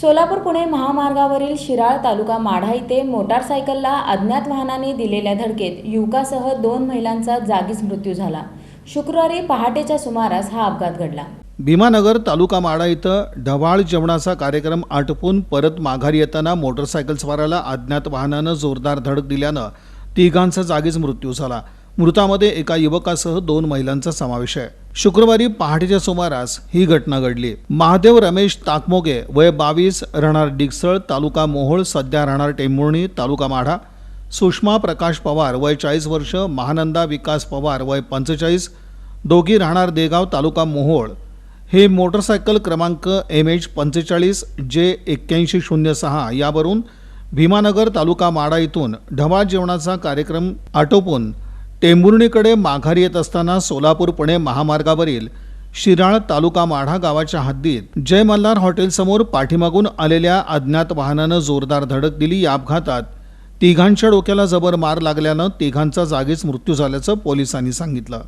सोलापूर पुणे महामार्गावरील शिराळ तालुका माढा इथे मोटारसायकलला अज्ञात वाहनाने दिलेल्या धडकेत युवकासह दोन महिलांचा जागीच मृत्यू झाला. शुक्रवारी पहाटेच्या सुमारास हा अपघात घडला. भीमानगर तालुका माडा इथं ढवाळ जेवणाचा कार्यक्रम आटपून परत माघारी येताना मोटरसायकल स्वाराला अज्ञात वाहनानं जोरदार धडक दिल्यानं तिघांचा जागीच मृत्यू झाला. मृतामध्ये एका युवकासह दोन महिलांचा समावेश आहे. शुक्रवारी पहाटेच्या सुमारास ही घटना घडली. महादेव रमेश ताकमोगे वय बावीस राहणार डिगसळ तालुका मोहोळ सध्या राहणार टेंभुर्णी तालुका माढा. सुषमा प्रकाश पवार वय चाळीस वर्ष महानंदा विकास पवार वय पंचेचाळीस दोघी राहणार देगाव तालुका मोहोळ. हे मोटरसायकल क्रमांक एम एच पंचेचाळीस जे एक्क्याऐंशी शून्य सहा यावरून भीमानगर तालुका माडा इथून ढवाळ जेवणाचा कार्यक्रम आटोपून टेंभुर्णीकडे माघारी येत असताना सोलापूर पुणे महामार्गावरील शिराळ तालुका माढा गावाच्या हद्दीत जय मल्हार हॉटेलसमोर पाठीमागून आलेल्या अज्ञात वाहनानं जोरदार धडक दिली. या अपघातात तिघांच्या डोक्याला जबर मार लागल्यानं तिघांचा जागीच मृत्यू झाल्याचं पोलिसांनी सांगितलं.